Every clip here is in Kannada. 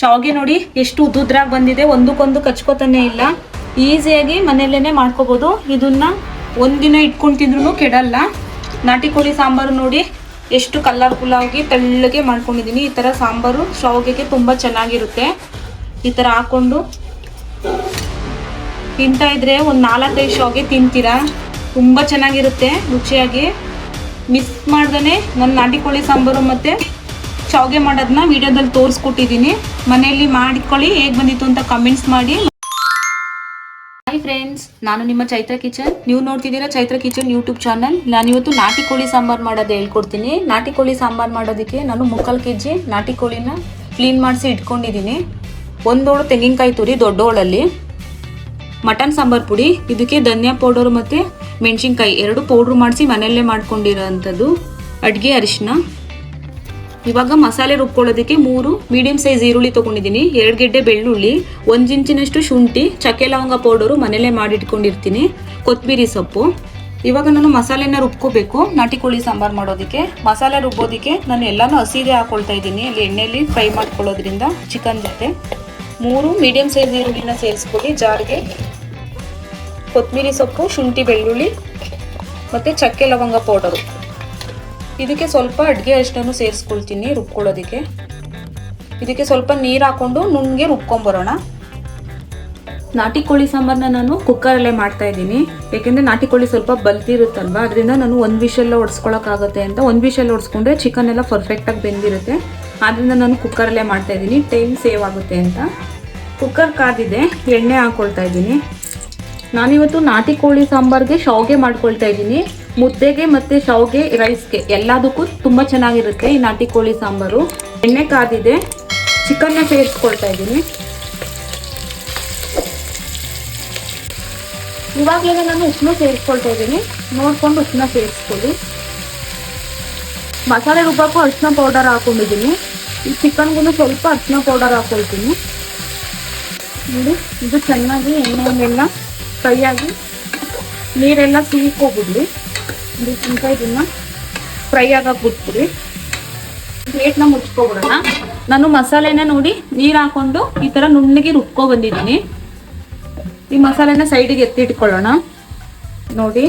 ಶಾವ್ಗೆ ನೋಡಿ ಎಷ್ಟು ಉದ್ದುದ್ರಾಗ ಬಂದಿದೆ. ಒಂದಕ್ಕೊಂದು ಕಚ್ಕೋತಾನೆ ಇಲ್ಲ. ಈಸಿಯಾಗಿ ಮನೆಯಲ್ಲೇ ಮಾಡ್ಕೋಬೋದು. ಇದನ್ನ ಒಂದಿನ ಇಟ್ಕೊಂಡು ತಿಂದ್ರೂ ಕೆಡಲ್ಲ. ನಾಟಿ ಕೋಳಿ ಸಾಂಬಾರು ನೋಡಿ ಎಷ್ಟು ಕಲರ್ಫುಲ್ ಆಗಿ ತೆಳ್ಳಗೆ ಮಾಡ್ಕೊಂಡಿದ್ದೀನಿ. ಈ ಥರ ಸಾಂಬಾರು ಶಾವಿಗೆಗೆ ತುಂಬ ಚೆನ್ನಾಗಿರುತ್ತೆ. ಈ ಥರ ಹಾಕ್ಕೊಂಡು ತಿಂತಾ ಇದ್ರೆ ಒಂದು ನಾಲ್ಕೈದು ಶಾವಿಗೆ ತಿಂತೀರಾ? ತುಂಬ ಚೆನ್ನಾಗಿರುತ್ತೆ. ರುಚಿಯಾಗಿ. ಮಿಸ್ ಮಾಡ್ದೇ ನನ್ನ ನಾಟಿ ಕೋಳಿ ಸಾಂಬಾರು ಮತ್ತು ಶಾವ್ಗೆ ಮಾಡೋದನ್ನ ವಿಡಿಯೋದಲ್ಲಿ ತೋರಿಸ್ಕೊಟ್ಟಿದ್ದೀನಿ. ಮನೆಯಲ್ಲಿ ಮಾಡಿಕೊಳ್ಳಿ, ಹೇಗೆ ಬಂದಿತ್ತು ಅಂತ ಕಮೆಂಟ್ಸ್ ಮಾಡಿ. ಹಾಯ್ ಫ್ರೆಂಡ್ಸ್ ನಾನು ನಿಮ್ಮ ಚೈತ್ರ ಕಿಚನ್. ನೀವು ನೋಡ್ತಿದ್ದೀರಾ ಚೈತ್ರ ಕಿಚನ್ ಯೂಟ್ಯೂಬ್ ಚಾನಲ್ ನಾನಿವತ್ತು ನಾಟಿ ಕೋಳಿ ಸಾಂಬಾರು ಮಾಡೋದು ಹೇಳ್ಕೊಡ್ತೀನಿ. ನಾಟಿ ಕೋಳಿ ಸಾಂಬಾರು ಮಾಡೋದಕ್ಕೆ ನಾನು ಮುಕ್ಕಾಲು ಕೆ ಜಿ ನಾಟಿ ಕೋಳಿನ ಕ್ಲೀನ್ ಮಾಡಿಸಿ ಇಟ್ಕೊಂಡಿದ್ದೀನಿ. ಒಂದೋಳು ತೆಂಗಿನಕಾಯಿ ತುರಿ ದೊಡ್ಡೋಳಲ್ಲಿ, ಮಟನ್ ಸಾಂಬಾರ್ ಪುಡಿ, ಇದಕ್ಕೆ ಧನಿಯಾ ಪೌಡರ್ ಮತ್ತು ಮೆಣಸಿನ್ಕಾಯಿ. ಎರಡು ಪೌಡ್ರ್ ಮಾಡಿಸಿ ಮನೆಯಲ್ಲೇ ಮಾಡ್ಕೊಂಡಿರೋ ಅಂಥದ್ದು ಅಡುಗೆ ಅರಿಶಿನ ಇವಾಗ ಮಸಾಲೆ ರುಬ್ಕೊಳ್ಳೋದಕ್ಕೆ ಮೂರು ಮೀಡಿಯಂ ಸೈಜ್ ಈರುಳ್ಳಿ ತೊಗೊಂಡಿದ್ದೀನಿ, ಎರಡು ಗೆಡ್ಡೆ ಬೆಳ್ಳುಳ್ಳಿ, ಒಂದು ಇಂಚಿನಷ್ಟು ಶುಂಠಿ, ಚಕ್ಕೆ ಲವಂಗ ಪೌಡರು ಮಾಡಿ ಮಾಡಿಟ್ಕೊಂಡಿರ್ತೀನಿ ಕೊತ್ತಂಬರಿ ಸೊಪ್ಪು. ಇವಾಗ ನಾನು ಮಸಾಲೆನ ರುಬ್ಕೋಬೇಕು, ನಾಟಿ ಕೋಳಿ ಸಾಂಬಾರು ಮಾಡೋದಕ್ಕೆ. ಮಸಾಲೆ ರುಬ್ಬೋದಕ್ಕೆ ನಾನು ಎಲ್ಲನೂ ಹಸಿದೆ ಹಾಕೊಳ್ತಾ ಇದ್ದೀನಿ, ಅಲ್ಲಿ ಎಣ್ಣೆಯಲ್ಲಿ ಫ್ರೈ ಮಾಡ್ಕೊಳ್ಳೋದ್ರಿಂದ ಚಿಕನ್ ಜೊತೆ. ಮೂರು ಮೀಡಿಯಂ ಸೈಜ್ ಈರುಳ್ಳಿನ ಸೇರಿಸ್ಕೊಳ್ಳಿ, ಜಾರ್ಗೆ. ಕೊತ್ತಂಬರಿ ಸೊಪ್ಪು, ಶುಂಠಿ, ಬೆಳ್ಳುಳ್ಳಿ, ಮತ್ತು ಚಕ್ಕೆ ಲವಂಗ ಪೌಡರು ಇದಕ್ಕೆ ಸ್ವಲ್ಪ ಅಡುಗೆ ಅರಿಶಿನ ಸೇರಿಸ್ಕೊಳ್ತೀನಿ, ರುಬ್ಕೊಳ್ಳೋದಕ್ಕೆ. ಇದಕ್ಕೆ ಸ್ವಲ್ಪ ನೀರು ಹಾಕ್ಕೊಂಡು ನುಣ್ಣಗೆ ರುಬ್ಕೊಂಬರೋಣ. ನಾಟಿ ಕೋಳಿ ಸಾಂಬಾರನ್ನ ನಾನು ಕುಕ್ಕರಲ್ಲೇ ಮಾಡ್ತಾ ಇದ್ದೀನಿ. ಏಕೆಂದರೆ ನಾಟಿ ಕೋಳಿ ಸ್ವಲ್ಪ ಬಲ್ತಿರುತ್ತಲ್ವ? ಅದರಿಂದ ನಾನು ಒಂದು ವಿಷಲ್ಲೇ ಹೊಡ್ಸ್ಕೊಳಕ್ಕಾಗುತ್ತೆ ಅಂತ ಒಂದು ವಿಷಲ್ಲಿ ಹೊಡ್ಸ್ಕೊಂಡ್ರೆ ಚಿಕನ್ ಎಲ್ಲ ಪರ್ಫೆಕ್ಟಾಗಿ ಬೆಂದಿರುತ್ತೆ. ಆದ್ದರಿಂದ ನಾನು ಕುಕ್ಕರಲ್ಲೇ ಮಾಡ್ತಾ ಇದ್ದೀನಿ. ಟೈಮ್ ಸೇವ್ ಆಗುತ್ತೆ ಅಂತ. ಕುಕ್ಕರ್ ಕಾದಿದೆ, ಎಣ್ಣೆ ಹಾಕ್ಕೊಳ್ತಾ ಇದ್ದೀನಿ. ನಾನಿವತ್ತು ನಾಟಿ ಕೋಳಿ ಸಾಂಬಾರಿಗೆ ಶಾವ್ಗೆ ಮಾಡ್ಕೊಳ್ತಾ ಇದ್ದೀನಿ. ಮುದ್ದೆಗೆ ಮತ್ತೆ ಶಾವ್ಗೆ ರೈಸ್ಗೆ ಎಲ್ಲದಕ್ಕೂ ತುಂಬ ಚೆನ್ನಾಗಿರುತ್ತೆ ಈ ನಾಟಿ ಕೋಳಿ ಸಾಂಬಾರು. ಎಣ್ಣೆ ಕಾದಿದೆ. ಚಿಕನ್ನ ಸೇರಿಸ್ಕೊಳ್ತಾ ಇದ್ದೀನಿ. ಇವಾಗಲೇ ನಾನು ಉಷ್ಣ ಸೇರಿಸ್ಕೊಳ್ತಾ ಇದ್ದೀನಿ. ನೋಡ್ಕೊಂಡು ಉಷ್ಣ ಸೇರಿಸ್ಕೊಳ್ಳಿ. ಮಸಾಲೆ ರುಬ್ಬಕ್ಕೂ ಅರಿಶಿನ ಪೌಡರ್ ಹಾಕೊಂಡಿದ್ದೀನಿ. ಈ ಚಿಕನ್ಗೂ ಸ್ವಲ್ಪ ಅರಿಶಿನ ಪೌಡರ್ ಹಾಕೊಳ್ತೀನಿ. ನೋಡಿ, ಇದು ಚೆನ್ನಾಗಿ ಎಣ್ಣೆ ಫ್ರೈ ಆಗಿ ನೀರೆಲ್ಲ ಸೀಳ್ಕೊಬಿಡ್ಲಿ ತನಕ ಇದನ್ನ ಫ್ರೈ ಆಗಕ್ಕೆ ಬಿಟ್ಬಿಡಿ. ಪ್ಲೇಟ್ನ ಮುಚ್ಕೊಬಿಡೋಣ. ನಾನು ಮಸಾಲೆನ ನೋಡಿ ನೀರು ಹಾಕೊಂಡು ಈ ಥರ ನುಣ್ಣಗೆ ರುಬ್ಕೊ ಬಂದಿದ್ದೀನಿ. ಈ ಮಸಾಲೆನ ಸೈಡಿಗೆ ಎತ್ತಿಟ್ಕೊಳ್ಳೋಣ. ನೋಡಿ,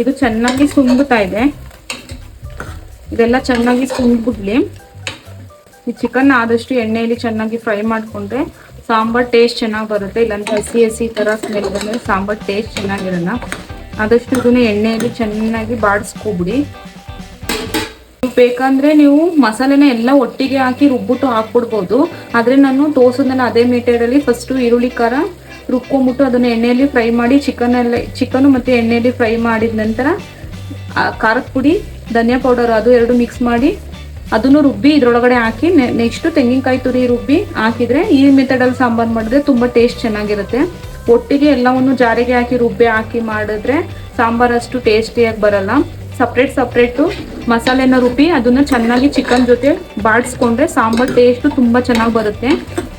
ಇದು ಚೆನ್ನಾಗಿ ಸುಂಬುತ್ತಾ ಇದೆ. ಇದೆಲ್ಲ ಚೆನ್ನಾಗಿ ಸುಂಬಿಡ್ಲಿ ಈ ಚಿಕನ್ ಆದಷ್ಟು ಎಣ್ಣೆಯಲ್ಲಿ ಚೆನ್ನಾಗಿ ಫ್ರೈ ಮಾಡಿಕೊಂಡ್ರೆ ಸಾಂಬಾರ್ ಟೇಸ್ಟ್ ಚೆನ್ನಾಗಿ ಬರುತ್ತೆ. ಇಲ್ಲಾಂದ್ರೆ ಹಸಿ ಹಸಿ ಥರ ಸ್ಮೆಲ್ ಬಂದರೆ ಸಾಂಬಾರ್ ಟೇಸ್ಟ್ ಚೆನ್ನಾಗಿರಲ್ಲ. ಆದಷ್ಟು ಇದನ್ನ ಎಣ್ಣೆಯಲ್ಲಿ ಚೆನ್ನಾಗಿ ಬಾಡಿಸ್ಕೊಬಿಡಿ. ಬೇಕಂದ್ರೆ ನೀವು ಮಸಾಲೆನ ಎಲ್ಲ ಒಟ್ಟಿಗೆ ಹಾಕಿ ರುಬ್ಬಿಟ್ಟು ಹಾಕ್ಬಿಡ್ಬೋದು. ಆದರೆ ನಾನು ತೋರ್ಸೋದನ್ನ ಅದೇ ಮೀಟರಲ್ಲಿ ಫಸ್ಟು ಈರುಳ್ಳಿ ಖಾರ ರುಬ್ಕೊಂಬಿಟ್ಟು ಅದನ್ನು ಎಣ್ಣೆಯಲ್ಲಿ ಫ್ರೈ ಮಾಡಿ ಚಿಕನ್ ಎಲ್ಲ ಚಿಕನ್ ಮತ್ತು ಎಣ್ಣೆಯಲ್ಲಿ ಫ್ರೈ ಮಾಡಿದ ನಂತರ ಖಾರದ ಪುಡಿ, ಧನಿಯಾ ಪೌಡರ್ ಅದು ಎರಡು ಮಿಕ್ಸ್ ಮಾಡಿ ಅದನ್ನು ರುಬ್ಬಿ ಇದರೊಳಗಡೆ ಹಾಕಿ ನೆಕ್ಸ್ಟು ತೆಂಗಿನಕಾಯಿ ತುರಿ ರುಬ್ಬಿ ಹಾಕಿದರೆ ಈ ಮೆಥಡಲ್ಲಿ ಸಾಂಬಾರು ಮಾಡಿದ್ರೆ ತುಂಬ ಟೇಸ್ಟ್ ಚೆನ್ನಾಗಿರುತ್ತೆ. ಒಟ್ಟಿಗೆ ಎಲ್ಲವನ್ನು ಜಾರಿಗೆ ಹಾಕಿ, ರುಬ್ಬಿ ಹಾಕಿ ಮಾಡಿದ್ರೆ ಸಾಂಬಾರ್ ಅಷ್ಟು ಟೇಸ್ಟಿಯಾಗಿ ಬರಲ್ಲ. ಸಪ್ರೇಟ್ ಸಪ್ರೇಟು ಮಸಾಲೆನ ರುಬ್ಬಿ, ಅದನ್ನ ಚೆನ್ನಾಗಿ ಚಿಕನ್ ಜೊತೆ ಬಾಡಿಸ್ಕೊಂಡ್ರೆ ಸಾಂಬಾರ್ ಟೇಸ್ಟು ತುಂಬ ಚೆನ್ನಾಗಿ ಬರುತ್ತೆ.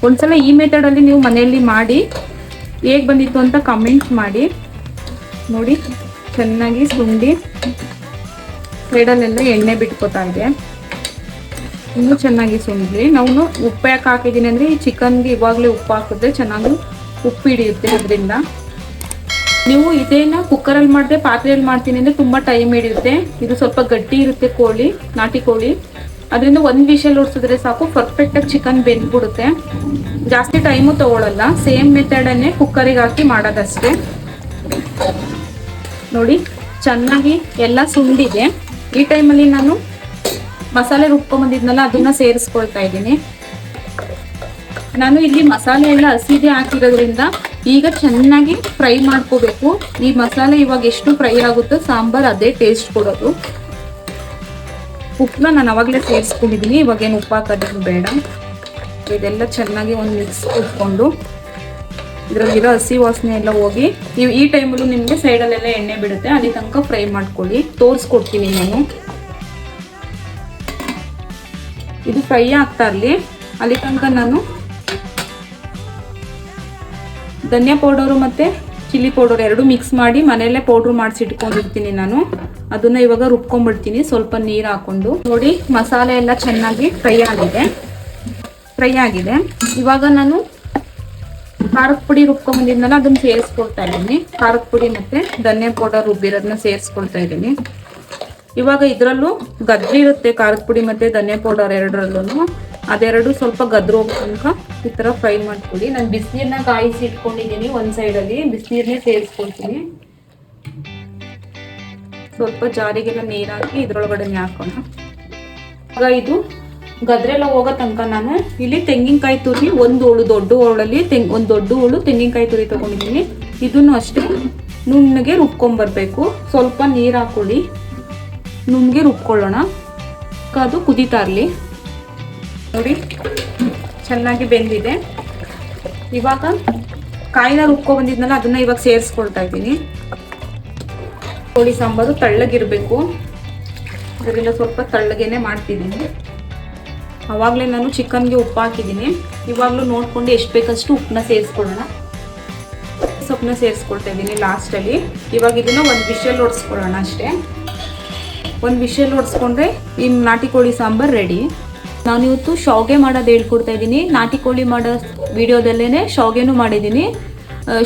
ಒಂದ್ಸಲ ಈ ಮೆಥಡಲ್ಲಿ ನೀವು ಮನೆಯಲ್ಲಿ ಮಾಡಿ, ಹೇಗೆ ಬಂದಿತ್ತು ಅಂತ ಕಮೆಂಟ್ ಮಾಡಿ. ನೋಡಿ, ಚೆನ್ನಾಗಿ ಸುಂಡಿ ಸೈಡಲ್ಲೆಲ್ಲ ಎಣ್ಣೆ ಬಿಟ್ಕೋತಾ ಇದೆ. ಇನ್ನೂ ಚೆನ್ನಾಗಿ ಸುಂಡ್ಲಿ ನಾವು ಉಪ್ಪು ಯಾಕೆ ಹಾಕಿದ್ದೀನಿ ಅಂದರೆ ಈ ಚಿಕನ್ಗೆ ಇವಾಗಲೇ ಉಪ್ಪು ಹಾಕಿದ್ರೆ ಚೆನ್ನಾಗಿ ಉಪ್ಪು ಹಿಡಿಯುತ್ತೆ ಅದರಿಂದ. ನೀವು ಇದೇನ ಕುಕ್ಕರಲ್ಲಿ ಮಾಡಿದೆ ಪಾತ್ರೆಯಲ್ಲಿ ಮಾಡ್ತೀನಿ ಅಂದರೆ ತುಂಬ ಟೈಮ್ ಹಿಡಿಯುತ್ತೆ. ಇದು ಸ್ವಲ್ಪ ಗಟ್ಟಿ ಇರುತ್ತೆ ಕೋಳಿ, ನಾಟಿ ಕೋಳಿ. ಅದರಿಂದ ಒಂದು ವಿಷಲ್ ಹೊಡ್ಸಿದ್ರೆ ಸಾಕು ಪರ್ಫೆಕ್ಟಾಗಿ ಚಿಕನ್ ಬೆಂದ್ಬಿಡುತ್ತೆ. ಜಾಸ್ತಿ ಟೈಮು ತಗೊಳ್ಳಲ್ಲ ಸೇಮ್ ಮೆಥಡನ್ನೇ ಕುಕ್ಕರಿಗೆ ಹಾಕಿ ಮಾಡೋದಷ್ಟೇ. ನೋಡಿ, ಚೆನ್ನಾಗಿ ಎಲ್ಲ ಸುಂಡಿದೆ. ಈ ಟೈಮಲ್ಲಿ ನಾನು ಮಸಾಲೆ ರುಬ್ಕೊಂಬಂದಿದ್ನಲ್ಲ ಅದನ್ನ ಸೇರಿಸ್ಕೊಳ್ತಾ ಇದ್ದೀನಿ. ನಾನು ಇಲ್ಲಿ ಮಸಾಲೆ ಎಲ್ಲ ಹಸಿದೆ ಹಾಕಿರೋದ್ರಿಂದ ಈಗ ಚೆನ್ನಾಗಿ ಫ್ರೈ ಮಾಡ್ಕೋಬೇಕು. ಈ ಮಸಾಲೆ ಇವಾಗ ಎಷ್ಟು ಫ್ರೈ ಆಗುತ್ತೋ ಸಾಂಬಾರ್ ಅದೇ ಟೇಸ್ಟ್ ಕೊಡೋದು. ಉಪ್ಪನ್ನ ನಾನು ಅವಾಗಲೇ ಸೇರಿಸ್ಕೊಂಡಿದ್ದೀನಿ, ಇವಾಗ ಏನು ಉಪ್ಪು ಹಾಕೋದೇನು ಬೇಡ. ಇದೆಲ್ಲ ಚೆನ್ನಾಗಿ ಒಂದು ಮಿಕ್ಸ್ ಇಟ್ಕೊಂಡು ಇದರಲ್ಲಿರೋ ಹಸಿ ವಾಸನೆ ಎಲ್ಲ ಹೋಗಿ, ನೀವು ಈ ಟೈಮಲ್ಲೂ ನಿಮಗೆ ಸೈಡಲ್ಲೆಲ್ಲ ಎಣ್ಣೆ ಬಿಡುತ್ತೆ ಅಲ್ಲಿ ತನಕ ಫ್ರೈ ಮಾಡ್ಕೊಳ್ಳಿ. ತೋರಿಸ್ಕೊಡ್ತೀನಿ ನಾನು. ಇದು ಫ್ರೈ ಆಗ್ತಾ ಇರಲಿ. ಅಲ್ಲಿ ತನಕ ನಾನು ಧನಿಯಾ ಪೌಡರು ಮತ್ತು ಚಿಲ್ಲಿ ಪೌಡರ್ ಎರಡು ಮಿಕ್ಸ್ ಮಾಡಿ ಮನೆಯಲ್ಲೇ ಪೌಡ್ರ್ ಮಾಡಿಸಿ ಇಟ್ಕೊಂಡಿರ್ತೀನಿ ನಾನು. ಅದನ್ನ ಇವಾಗ ರುಬ್ಕೊಂಡ್ಬಿಡ್ತೀನಿ ಸ್ವಲ್ಪ ನೀರು ಹಾಕೊಂಡು. ನೋಡಿ, ಮಸಾಲೆ ಎಲ್ಲ ಚೆನ್ನಾಗಿ ಫ್ರೈ ಆಗಿದೆ. ಫ್ರೈ ಆಗಿದೆ. ಇವಾಗ ನಾನು ಖಾರದ ಪುಡಿ ರುಬ್ಕೊಂಬಂದಿದ್ನಲ್ಲ, ಅದನ್ನ ಸೇರಿಸ್ಕೊಳ್ತಾ ಇದ್ದೀನಿ. ಖಾರದ ಪುಡಿ ಮತ್ತೆ ಧನ್ಯ ಪೌಡರ್ ರುಬ್ಬಿರೋದನ್ನ ಸೇರಿಸ್ಕೊಳ್ತಾ ಇದ್ದೀನಿ. ಇವಾಗ ಇದರಲ್ಲೂ ಗದ್ದೆ ಇರುತ್ತೆ ಖಾರದ ಪುಡಿ ಮತ್ತೆ ಧನ್ಯ ಪೌಡರ್ ಎರಡರಲ್ಲೂ ಅದೆರಡು ಸ್ವಲ್ಪ ಗದ್ರು ಹೋಗೋ ತನಕ ಈ ಥರ ಫ್ರೈ ಮಾಡ್ಕೊಳ್ಳಿ. ನಾನು ಬಿಸಿನೀರನ್ನ ಕಾಯಿಸಿ ಇಟ್ಕೊಂಡಿದ್ದೀನಿ ಒಂದು ಸೈಡಲ್ಲಿ ಬಿಸಿನೀರನ್ನೇ ಸೇರಿಸ್ಕೊಳ್ತೀನಿ. ಸ್ವಲ್ಪ ಜಾರಿಗೆಲ್ಲ ನೀರಾಕಿ ಹಾಕಿ ಇದ್ರೊಳಗಡೆ ಹಾಕೋಣ. ಈಗ ಇದು ಗದ್ರೆಲ್ಲ ಹೋಗೋ ತನಕ ನಾನು ಇಲ್ಲಿ ತೆಂಗಿನಕಾಯಿ ತುರಿ ಒಂದು ಹೋಳು, ದೊಡ್ಡ ಹೋಳಲ್ಲಿ ತೆಂಗ್, ಒಂದು ದೊಡ್ಡ ಹೋಳು ತೆಂಗಿನಕಾಯಿ ತುರಿ ತಗೊಂಡಿದ್ದೀನಿ. ಇದನ್ನು ಅಷ್ಟೇ ನುಣ್ಣಗೆ ರುಬ್ಕೊಂಬರ್ಬೇಕು. ಸ್ವಲ್ಪ ನೀರು ಹಾಕೊಳ್ಳಿ. ನುಣ್ಣಗೆ ರುಬ್ಕೊಳ್ಳೋಣ. ಅದು ಕುದೀತಾ ಇರಲಿ. ನೋಡಿ. ಚೆನ್ನಾಗಿ ಬೆಂದಿದೆ. ಇವಾಗ ಕಾಯಿನ ರುಬ್ಕೊ ಬಂದಿದ್ನಲ್ಲ, ಅದನ್ನ ಇವಾಗ ಸೇರಿಸ್ಕೊಳ್ತಾ ಇದ್ದೀನಿ. ಕೋಳಿ ಸಾಂಬಾರು ತಳ್ಳಗಿರಬೇಕು. ಅದರಿಂದ ಸ್ವಲ್ಪ ತಳ್ಳಗೇನೆ ಮಾಡ್ತಿದ್ದೀನಿ. ಅವಾಗಲೇ ನಾನು ಚಿಕನ್ಗೆ ಉಪ್ಪು ಹಾಕಿದ್ದೀನಿ. ಇವಾಗಲೂ ನೋಡ್ಕೊಂಡು ಎಷ್ಟು ಬೇಕಷ್ಟು ಉಪ್ಪನ್ನ ಸೇರಿಸ್ಕೊಳ್ಳೋಣ. ಸೊಪ್ಪನ್ನ ಸೇರಿಸ್ಕೊಳ್ತಾ ಇದ್ದೀನಿ ಲಾಸ್ಟಲ್ಲಿ ಇವಾಗ ಇದನ್ನ ಒಂದು ವಿಷಲ್ ಹೊಡ್ಸ್ಕೊಳ್ಳೋಣ ಅಷ್ಟೇ. ಒಂದು ವಿಷಲ್ ಹೊಡ್ಸ್ಕೊಂಡ್ರೆ ಇನ್ನು ನಾಟಿ ಕೋಳಿ ಸಾಂಬಾರು ರೆಡಿ ನಾನು ಇವತ್ತು ಶಾವ್ಗೆ ಮಾಡೋದು ಹೇಳ್ಕೊಡ್ತಾ ಇದ್ದೀನಿ ನಾಟಿ ಕೋಳಿ ಮಾಡೋ ವಿಡಿಯೋದಲ್ಲೇ ಶಾವ್ಗೆನೂ ಮಾಡಿದ್ದೀನಿ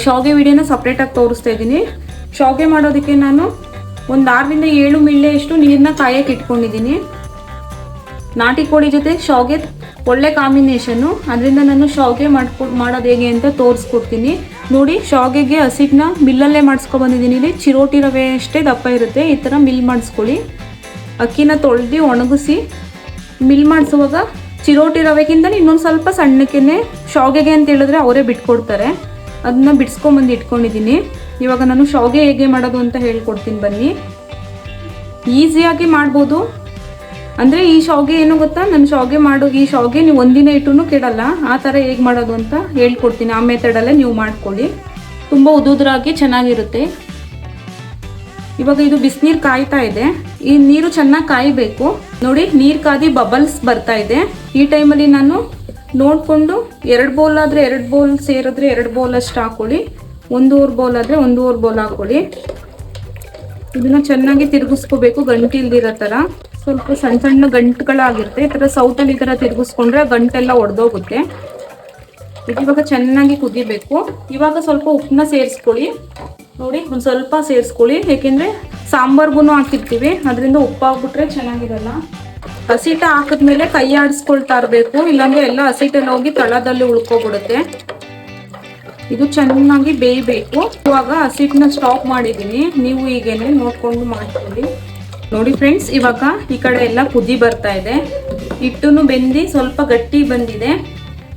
ಶಾವ್ಗೆ ವಿಡಿಯೋನ ಸಪ್ರೇಟಾಗಿ ತೋರಿಸ್ತಾ ಇದ್ದೀನಿ ಶಾವ್ಗೆ ಮಾಡೋದಕ್ಕೆ ನಾನು ಒಂದು ಆರರಿಂದ ಏಳು ಮಿಳ್ಳೆಯಷ್ಟು ನೀರನ್ನ ಕಾಯಕ್ಕೆ ಇಟ್ಕೊಂಡಿದ್ದೀನಿ ನಾಟಿ ಕೋಳಿ ಜೊತೆ ಶಾವ್ಗೆ ಒಳ್ಳೆ ಕಾಂಬಿನೇಷನ್ನು ಅದರಿಂದ ನಾನು ಶಾವ್ಗೆ ಮಾಡ್ಕೊ, ಮಾಡೋದು ಹೇಗೆ ಅಂತ ತೋರಿಸ್ಕೊಡ್ತೀನಿ. ನೋಡಿ, ಶಾವ್ಗೆಗೆ ಹಸಿಟ್ಟನ್ನ ಮಿಲ್ಲಲ್ಲೇ ಮಾಡಿಸ್ಕೊ ಬಂದಿದ್ದೀನಿ ಇಲ್ಲಿ ಚಿರೋಟಿ ರವೆ ಅಷ್ಟೇ ದಪ್ಪ ಇರುತ್ತೆ. ಈ ಥರ ಮಿಲ್ ಮಾಡಿಸ್ಕೊಳ್ಳಿ. ಅಕ್ಕಿನ ತೊಳೆದು ಒಣಗಿಸಿ ಮಿಲ್ ಮಾಡಿಸುವಾಗ ಚಿರೋಟಿ ರವೆಗಿಂತ ಇನ್ನೊಂದು ಸ್ವಲ್ಪ ಸಣ್ಣಕ್ಕೆ ಶಾವಿಗೆಗೆ ಅಂತ ಹೇಳಿದ್ರೆ ಅವರೇ ಬಿಟ್ಕೊಡ್ತಾರೆ. ಅದನ್ನ ಬಿಡಿಸ್ಕೊಂಬಂದು ಇಟ್ಕೊಂಡಿದ್ದೀನಿ. ಇವಾಗ ನಾನು ಶಾವಿಗೆ ಹೇಗೆ ಮಾಡೋದು ಅಂತ ಹೇಳ್ಕೊಡ್ತೀನಿ ಬನ್ನಿ. ಈಸಿಯಾಗಿ ಮಾಡ್ಬೋದು. ಅಂದರೆ ಈ ಶಾವಿಗೆ ಏನು ಗೊತ್ತಾ? ನಾನು ಶಾವಿಗೆ ಮಾಡೋ ಈ ಶಾವಿಗೆ ನೀವು ಒಂದಿನ ಇಟ್ಟು ಕೆಡಲ್ಲ. ಆ ಥರ ಹೇಗೆ ಮಾಡೋದು ಅಂತ ಹೇಳ್ಕೊಡ್ತೀನಿ. ಆ ಮೆಥಡಲ್ಲೇ ನೀವು ಮಾಡ್ಕೊಳ್ಳಿ. ತುಂಬ ಉದುದ್ರಾಗಿ ಚೆನ್ನಾಗಿರುತ್ತೆ. ಇವಾಗ ಇದು ಬಿಸಿನೀರು ಕಾಯ್ತಾ ಇದೆ. ಈ ನೀರು ಚೆನ್ನಾಗಿ ಕಾಯಬೇಕು. ನೋಡಿ, ನೀರು ಕಾದಿ ಬಬಲ್ಸ್ ಬರ್ತಾ ಇದೆ. ಈ ಟೈಮಲ್ಲಿ ನಾನು ನೋಡಿಕೊಂಡು ಎರಡು ಬೌಲ್ ಆದರೆ ಎರಡು ಬೌಲ್ ಸೇರಿದ್ರೆ ಎರಡು ಬೌಲ್ ಅಷ್ಟು ಹಾಕೊಳ್ಳಿ. ಒಂದೂವರೆ ಬೌಲ್ ಆದರೆ ಒಂದೂವರೆ ಬೌಲ್ ಹಾಕೊಳ್ಳಿ. ಇದನ್ನು ಚೆನ್ನಾಗಿ ತಿರುಗಿಸ್ಕೋಬೇಕು, ಗಂಟು ಇಲ್ದಿರೋ ಥರ ಸ್ವಲ್ಪ ಸಣ್ಣ ಸಣ್ಣ ಗಂಟುಗಳಾಗಿರುತ್ತೆ. ಈ ಥರ ಸೌತಲ್ಲಿ ಈ ಥರ ತಿರುಗಿಸ್ಕೊಂಡ್ರೆ ಗಂಟೆಲ್ಲ ಒಡೆದೋಗುತ್ತೆ. ಇವಾಗ ಚೆನ್ನಾಗಿ ಕುದಿಬೇಕು. ಇವಾಗ ಸ್ವಲ್ಪ ಉಪ್ಪನ್ನ ಸೇರಿಸ್ಕೊಳ್ಳಿ. ನೋಡಿ, ಒಂದು ಸ್ವಲ್ಪ ಸೇರಿಸ್ಕೊಳ್ಳಿ. ಏಕೆಂದರೆ ಸಾಂಬಾರ್ಗೂ ಹಾಕಿರ್ತೀವಿ. ಅದರಿಂದ ಉಪ್ಪು ಹಾಕ್ಬಿಟ್ರೆ ಚೆನ್ನಾಗಿರಲ್ಲ. ಹಸಿಟ ಹಾಕಿದ್ಮೇಲೆ ಕೈ ಆಡಿಸ್ಕೊಳ್ತಾ ಇರಬೇಕು. ಇಲ್ಲಾಂದ್ರೆ ಎಲ್ಲ ಹಸಿಟೆಲ್ಲ ಹೋಗಿ ತಳದಲ್ಲಿ ಉಳ್ಕೊಬಿಡುತ್ತೆ. ಇದು ಚೆನ್ನಾಗಿ ಬೇಯಬೇಕು. ಇವಾಗ ಹಸಿಟ್ಟನ್ನ ಸ್ಟಾಪ್ ಮಾಡಿದ್ದೀನಿ. ನೀವು ಈಗೇನೆ ನೋಡ್ಕೊಂಡು ಮಾಡ್ಕೊಳ್ಳಿ. ನೋಡಿ ಫ್ರೆಂಡ್ಸ್ ಇವಾಗ ಈ ಕಡೆ ಎಲ್ಲ ಕುದಿ ಬರ್ತಾ ಇದೆ. ಹಿಟ್ಟು ಬೆಂದಿ ಸ್ವಲ್ಪ ಗಟ್ಟಿ ಬಂದಿದೆ.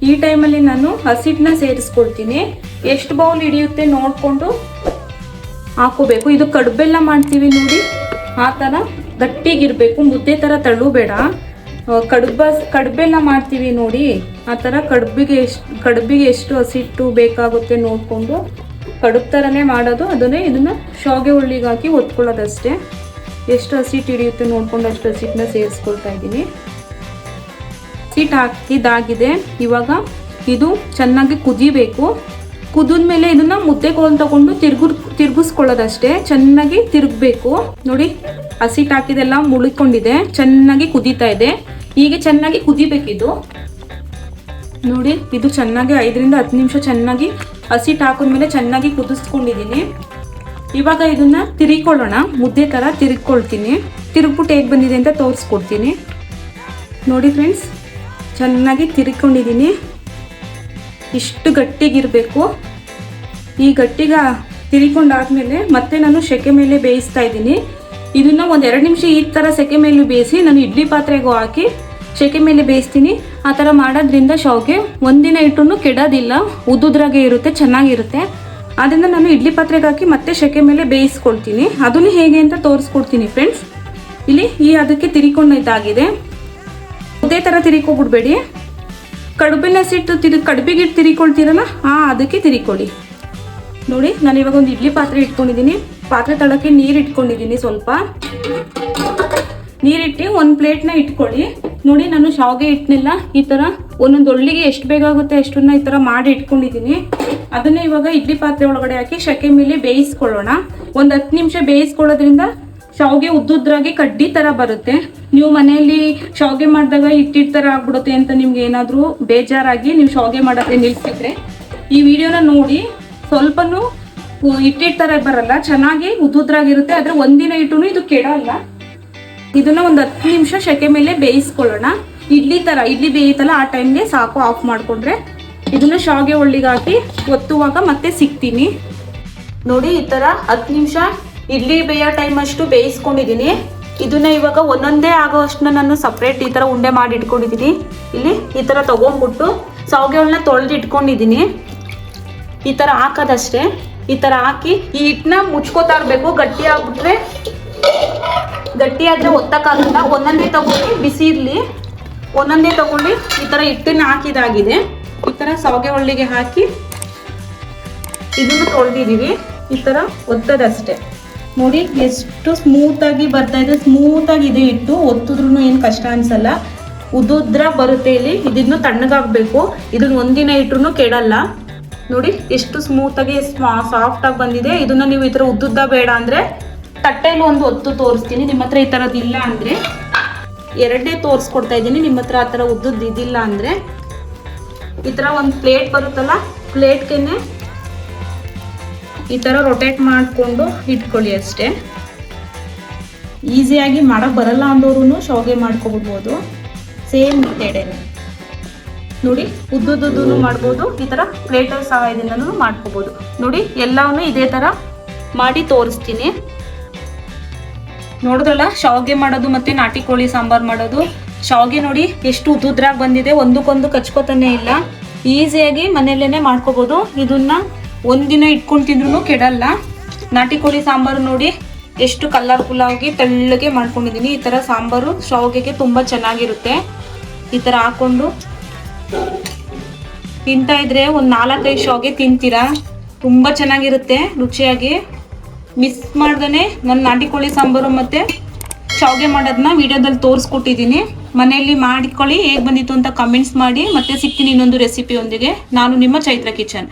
ಈ ಟೈಮಲ್ಲಿ ನಾನು ಹಸಿಟ್ಟನ್ನ ಸೇರಿಸ್ಕೊಳ್ತೀನಿ. ಎಷ್ಟು ಬೌಲ್ ಹಿಡಿಯುತ್ತೆ ನೋಡಿಕೊಂಡು ಹಾಕೋಬೇಕು. ಇದು ಕಡುಬೆಲ್ಲ ಮಾಡ್ತೀವಿ ನೋಡಿ. ಆ ಥರ ಗಟ್ಟಿಗಿರಬೇಕು. ಮುದ್ದೆ ಥರ ತಳ್ಳುಬೇಡ. ಕಡುಬ, ಕಡುಬೆಲ್ಲ ಮಾಡ್ತೀವಿ ನೋಡಿ. ಆ ಥರ ಕಡುಬಿಗೆ ಎಷ್ಟು ಕಡುಬಿಗೆ ಎಷ್ಟು ಹಸಿಟ್ಟು ಬೇಕಾಗುತ್ತೆ ನೋಡಿಕೊಂಡು ಕಡುಬು ಥರನೇ ಮಾಡೋದು. ಅದನ್ನೇ ಇದನ್ನು ಶಾವಿಗೆ ಹುಳ್ಳಿಗೆ ಹಾಕಿ ಒತ್ಕೊಳ್ಳೋದಷ್ಟೇ. ಎಷ್ಟು ಹಸಿಟ್ಟು ಹಿಡಿಯುತ್ತೆ ನೋಡಿಕೊಂಡು ಅಷ್ಟು ಹಸಿಟ್ಟನ್ನ ಸೇರಿಸ್ಕೊಳ್ತಾ ಇದ್ದೀನಿ. ಹಸಿಟ್ಟು ಹಾಕಿದಾಗಿದೆ ಇವಾಗ ಇದು ಚೆನ್ನಾಗಿ ಕುದಿಬೇಕು. ಕುದಿದ್ಮೇಲೆ ಇದನ್ನ ಮುದ್ದೆ ಕೋಲ್ ತಗೊಂಡು ತಿರ್ಗು ತಿರ್ಗಿಸ್ಕೊಳ್ಳೋದಷ್ಟೇ. ಚೆನ್ನಾಗಿ ತಿರುಗಬೇಕು. ನೋಡಿ, ಹಸಿಟ್ ಹಾಕಿದೆಲ್ಲ ಮುಳುಕೊಂಡಿದೆ. ಚೆನ್ನಾಗಿ ಕುದೀತಾ ಇದೆ. ಹೀಗೆ ಚೆನ್ನಾಗಿ ಕುದಿಬೇಕಿದು. ನೋಡಿ, ಇದು ಚೆನ್ನಾಗಿ ಐದರಿಂದ ಹತ್ತು ನಿಮಿಷ ಚೆನ್ನಾಗಿ ಹಸಿಟ್ಟು ಹಾಕಿದ್ಮೇಲೆ ಚೆನ್ನಾಗಿ ಕುದಿಸ್ಕೊಂಡಿದ್ದೀನಿ. ಇವಾಗ ಇದನ್ನ ತಿರುಗಿಕೊಳ್ಳೋಣ. ಮುದ್ದೆ ಥರ ತಿರುಗಿಕೊಳ್ತೀನಿ. ತಿರುಗ್ಬಿಟ್ಟು ಹೇಗೆ ಬಂದಿದೆ ಅಂತ ತೋರಿಸ್ಕೊಡ್ತೀನಿ. ನೋಡಿ ಫ್ರೆಂಡ್ಸ್ ಚೆನ್ನಾಗಿ ತಿರ್ಕೊಂಡಿದ್ದೀನಿ ಇಷ್ಟು ಗಟ್ಟಿಗಿರಬೇಕು. ಈ ಗಟ್ಟಿಗ ತಿರಿಕೊಂಡಾದ್ಮೇಲೆ ಮತ್ತೆ ನಾನು ಸೆಕೆ ಮೇಲೆ ಬೇಯಿಸ್ತಾ ಇದ್ದೀನಿ. ಇದನ್ನು ಒಂದು ಎರಡು ನಿಮಿಷ ಈ ಥರ ಸೆಕೆ ಮೇಲೆ ಬೇಯಿಸಿ ನಾನು ಇಡ್ಲಿ ಪಾತ್ರೆಗೂ ಹಾಕಿ ಸೆಕೆ ಮೇಲೆ ಬೇಯಿಸ್ತೀನಿ. ಆ ಥರ ಮಾಡೋದ್ರಿಂದ ಶಾವ್ಗೆ ಒಂದಿನ ಇಟ್ಟು ಕೆಡೋದಿಲ್ಲ ಉದ್ದುದ್ರಾಗೆ ಇರುತ್ತೆ, ಚೆನ್ನಾಗಿರುತ್ತೆ. ಅದರಿಂದ ನಾನು ಇಡ್ಲಿ ಪಾತ್ರೆಗೆ ಹಾಕಿ ಮತ್ತೆ ಸೆಕೆ ಮೇಲೆ ಬೇಯಿಸ್ಕೊಳ್ತೀನಿ. ಅದನ್ನು ಹೇಗೆ ಅಂತ ತೋರಿಸ್ಕೊಡ್ತೀನಿ ಫ್ರೆಂಡ್ಸ್ ಇಲ್ಲಿ ಈ ಅದಕ್ಕೆ ತಿರಿಕೊಂಡಿದ್ದಾಗಿದೆ ಅದೇ ಥರ ತಿರಿಕೊಬಿಡ್ಬೇಡಿ. ಕಡುಬಿನ ಸಿಟ್ಟು ತಿರು, ಕಡುಬಿಗೆ ತಿರಿಕೊಳ್ತೀರಲ್ಲ, ಆ, ಅದಕ್ಕೆ ತಿರಿಕೊಳ್ಳಿ ನೋಡಿ, ನಾನು ಇವಾಗ ಒಂದು ಇಡ್ಲಿ ಪಾತ್ರೆ ಇಟ್ಕೊಂಡಿದ್ದೀನಿ ಪಾತ್ರೆ ತಳಕ್ಕೆ ನೀರು ಇಟ್ಕೊಂಡಿದ್ದೀನಿ ಸ್ವಲ್ಪ. ನೀರಿಟ್ಟು ಒಂದು ಪ್ಲೇಟ್ನ ಇಟ್ಕೊಳ್ಳಿ. ನೋಡಿ, ನಾನು ಶಾವಿಗೆ ಇಟ್ಟನಿಲ್ಲ ಈ ಥರ ಒಂದೊಂದು ಒಳ್ಳಿಗೆ ಎಷ್ಟು ಬೇಕಾಗುತ್ತೆ ಅಷ್ಟನ್ನ ಈ ಥರ ಮಾಡಿ ಇಟ್ಕೊಂಡಿದ್ದೀನಿ ಅದನ್ನೇ ಇವಾಗ ಇಡ್ಲಿ ಪಾತ್ರೆ ಒಳಗಡೆ ಹಾಕಿ ಶಕೆ ಮೇಲೆ ಬೇಯಿಸ್ಕೊಳ್ಳೋಣ. ಒಂದು ಹತ್ತು ನಿಮಿಷ ಬೇಯಿಸ್ಕೊಳ್ಳೋದ್ರಿಂದ ಶಾವಿಗೆ ಉದ್ದುದ್ರಾಗಿ ಕಡ್ಡಿ ಥರ ಬರುತ್ತೆ. ನೀವು ಮನೆಯಲ್ಲಿ ಶಾವಿಗೆ ಮಾಡಿದಾಗ ಹಿಟ್ಟಿಟ್ ಥರ ಆಗ್ಬಿಡುತ್ತೆ ಅಂತ ನಿಮ್ಗೆ ಏನಾದರೂ ಬೇಜಾರಾಗಿ ನೀವು ಶಾವಿಗೆ ಮಾಡೋಕ್ಕೆ ನಿಲ್ಸಿದ್ರೆ ಈ ವಿಡಿಯೋನ ನೋಡಿ ಸ್ವಲ್ಪನೂ ಹಿಟ್ಟಿಟ್ ಥರ ಬರಲ್ಲ, ಚೆನ್ನಾಗಿ ಉದ್ದುದ್ರಾಗಿರುತ್ತೆ. ಆದರೆ ಒಂದಿನ ಇಟ್ಟು ಇದು ಕೆಡಲ್ಲ. ಇದನ್ನ ಒಂದು ಹತ್ತು ನಿಮಿಷ ಶೆಕೆ ಮೇಲೆ ಬೇಯಿಸ್ಕೊಳ್ಳೋಣ. ಇಡ್ಲಿ ಥರ ಇಡ್ಲಿ ಬೇಯುತ್ತಲ್ಲ ಆ ಟೈಮ್ಗೆ ಸಾಕು ಆಫ್ ಮಾಡಿಕೊಂಡ್ರೆ. ಇದನ್ನು ಶಾವಿಗೆ ಒಳ್ಳಿಗೆ ಹಾಕಿ ಒತ್ತುವಾಗ ಮತ್ತೆ ಸಿಗ್ತೀನಿ. ನೋಡಿ ಈ ಥರ ಹತ್ತು ನಿಮಿಷ ಇಡ್ಲಿ ಬೇಯೋ ಟೈಮ್ ಅಷ್ಟು ಬೇಯಿಸ್ಕೊಂಡಿದ್ದೀನಿ. ಇದನ್ನ ಇವಾಗ ಒಂದೊಂದೇ ಆಗೋ ಅಷ್ಟನ್ನ ನಾನು ಸಪ್ರೇಟ್ ಈ ತರ ಉಂಡೆ ಮಾಡಿ ಇಟ್ಕೊಂಡಿದ್ದೀನಿ ಇಲ್ಲಿ ಈ ತರ ತಗೊಂಡ್ಬಿಟ್ಟು ತೊಳೆದು ಇಟ್ಕೊಂಡಿದ್ದೀನಿ ಈ ತರ ಹಾಕೋದಷ್ಟೇ. ಈ ತರ ಹಾಕಿ ಈ ಹಿಟ್ಟನ್ನ ಮುಚ್ಕೋತಾ ಇರಬೇಕು. ಗಟ್ಟಿ ಆಗ್ಬಿಟ್ರೆ ಗಟ್ಟಿ ಒತ್ತಕ್ಕಾಗಲ್ಲ. ಒಂದೊಂದೇ ತಗೊಂಡು ಬಿಸಿ ಇರ್ಲಿ. ಒಂದೊಂದೇ ತಗೊಂಡು ಈ ತರ ಹಿಟ್ಟನ್ನ ಹಾಕಿದಾಗಿದೆ ಈ ತರ ಸೌಗೆ ಒಳ್ಳಿಗೆ ಹಾಕಿ ಇದನ್ನು ತೊಳೆದಿದ್ದೀವಿ ಈ ತರ ಒತ್ತದಷ್ಟೇ. ನೋಡಿ, ಎಷ್ಟು ಸ್ಮೂತಾಗಿ ಬರ್ತಾ ಇದೆ. ಸ್ಮೂತಾಗಿ ಆಗಿದೆ ಇಟ್ಟು ಒತ್ತಿದ್ರು ಏನು ಕಷ್ಟ ಅನ್ಸಲ್ಲ. ಉದುದ್ರ ಬರುತ್ತೆ ಇಲ್ಲಿ. ಇದನ್ನು ತಣ್ಣಗಾಗಬೇಕು ಇದನ್ನ ಒಂದಿನ ಇಟ್ರು ಕೆಡಲ್ಲ. ನೋಡಿ, ಎಷ್ಟು ಸ್ಮೂತಾಗಿ ಸಾಫ್ಟ್ ಆಗಿ ಬಂದಿದೆ. ಇದನ್ನ ನೀವು ಈ ಥರ ಉದ್ದುದ್ದ ಬೇಡ ಅಂದ್ರೆ ತಟ್ಟೆಯಲ್ಲಿ ಒಂದು ಒತ್ತು ತೋರಿಸ್ತೀನಿ. ನಿಮ್ಮ ಹತ್ರ ಈ ಥರದ್ದು ಇಲ್ಲ ಅಂದರೆ. ಎರಡೇ ತೋರಿಸ್ಕೊಡ್ತಾ ಇದ್ದೀನಿ. ನಿಮ್ಮ ಹತ್ರ ಆ ಥರ ಉದ್ದದ್ದು ಇದಿಲ್ಲ ಅಂದರೆ. ಈ ಥರ ಒಂದು ಪ್ಲೇಟ್ ಬರುತ್ತಲ್ಲ? ಪ್ಲೇಟ್ಗೆನೆ ಈ ಥರ ರೊಟೇಟ್ ಮಾಡಿಕೊಂಡು ಇಟ್ಕೊಳ್ಳಿ ಅಷ್ಟೇ. ಈಸಿಯಾಗಿ ಮಾಡೋಕ್ಕೆ ಬರಲ್ಲ ಅಂದವರು ಶಾವಿಗೆ ಮಾಡ್ಕೊಬಿಡ್ಬೋದು. ಸೇಮ್ ಮೆಥಡೇನೆ ನೋಡಿ ಉದ್ದುದ್ದು ಮಾಡ್ಬೋದು, ಈ ಥರ ಪ್ಲೇಟರ್ ಸಹಾಯದಿಂದನೂ ಮಾಡ್ಕೋಬೋದು. ನೋಡಿ ಎಲ್ಲವನ್ನೂ ಇದೇ ಥರ ಮಾಡಿ ತೋರಿಸ್ತೀನಿ. ನೋಡಿದ್ರಲ್ಲ, ಶಾವಿಗೆ ಮಾಡೋದು ಮತ್ತೆ ನಾಟಿ ಕೋಳಿ ಸಾಂಬಾರ್ ಮಾಡೋದು. ಶಾವಿಗೆ ನೋಡಿ ಎಷ್ಟು ಉದ್ದುದ್ರಾಗಿ ಬಂದಿದೆ, ಒಂದಕ್ಕೊಂದು ಕಚ್ಕೋತಾನೆ ಇಲ್ಲ. ಈಸಿಯಾಗಿ ಮನೆಯಲ್ಲೇ ಮಾಡ್ಕೋಬೋದು. ಇದನ್ನ ಒಂದಿನ ಇಟ್ಕೊಂಡು ತಿಂದ್ರೂ ಕೆಡಲ್ಲ. ನಾಟಿ ಕೋಳಿ ಸಾಂಬಾರು ನೋಡಿ ಎಷ್ಟು ಕಲರ್ಫುಲ್ ಆಗಿ ತೆಳ್ಳಗೆ ಮಾಡ್ಕೊಂಡಿದ್ದೀನಿ ಈ ಥರ ಸಾಂಬಾರು ಶಾವಿಗೆಗೆ ತುಂಬ ಚೆನ್ನಾಗಿರುತ್ತೆ. ಈ ಥರ ಹಾಕೊಂಡು ತಿಂತಾ ಇದ್ರೆ ಒಂದು ನಾಲ್ಕೈದು ಶಾವಿಗೆ ತಿಂತೀರಾ? ತುಂಬ ಚೆನ್ನಾಗಿರುತ್ತೆ ರುಚಿಯಾಗಿ. ಮಿಸ್ ಮಾಡ್ದೇ ನನ್ನ ನಾಟಿ ಕೋಳಿ ಸಾಂಬಾರು ಮತ್ತು ಶಾವಿಗೆ ಮಾಡೋದನ್ನ ವಿಡಿಯೋದಲ್ಲಿ ತೋರಿಸ್ಕೊಟ್ಟಿದ್ದೀನಿ ಮನೆಯಲ್ಲಿ ಮಾಡಿಕೊಳ್ಳಿ, ಹೇಗೆ ಬಂದಿತ್ತು ಅಂತ ಕಮೆಂಟ್ಸ್ ಮಾಡಿ, ಮತ್ತೆ ಸಿಗ್ತೀನಿ ಇನ್ನೊಂದು ರೆಸಿಪಿಯೊಂದಿಗೆ ನಾನು ನಿಮ್ಮ ಚೈತ್ರ ಕಿಚನ್.